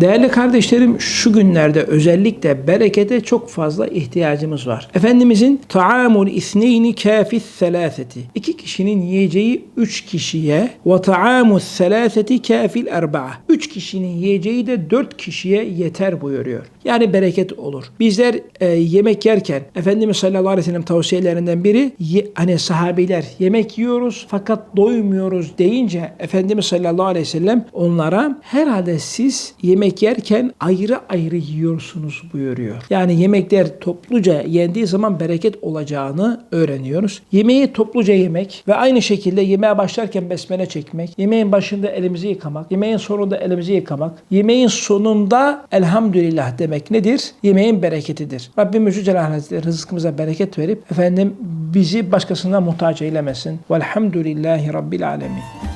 Değerli kardeşlerim şu günlerde özellikle berekete çok fazla ihtiyacımız var. Efendimizin taamul isneyni kafis selaseti. İki kişinin yiyeceği üç kişiye ve taamus selaseti kafil erba'a. Üç kişinin yiyeceği de dört kişiye yeter buyuruyor. Yani bereket olur. Bizler e, yemek yerken Efendimiz sallallahu aleyhi ve sellem tavsiyelerinden biri ye- hani sahabiler yemek yiyoruz fakat doymuyoruz deyince Efendimiz sallallahu aleyhi ve sellem onlara herhalde siz yemek yerken ayrı ayrı yiyorsunuz buyuruyor. Yani yemekler topluca yendiği zaman bereket olacağını öğreniyoruz. Yemeği topluca yemek ve aynı şekilde yemeğe başlarken besmele çekmek, yemeğin başında elimizi yıkamak, yemeğin sonunda elimizi yıkamak, yemeğin sonunda elhamdülillah demek nedir? Yemeğin bereketidir. Rabbimiz Celle Hazretleri rızkımıza bereket verip efendim bizi başkasına muhtaç eylemesin. Velhamdülillahi Rabbil Alemin.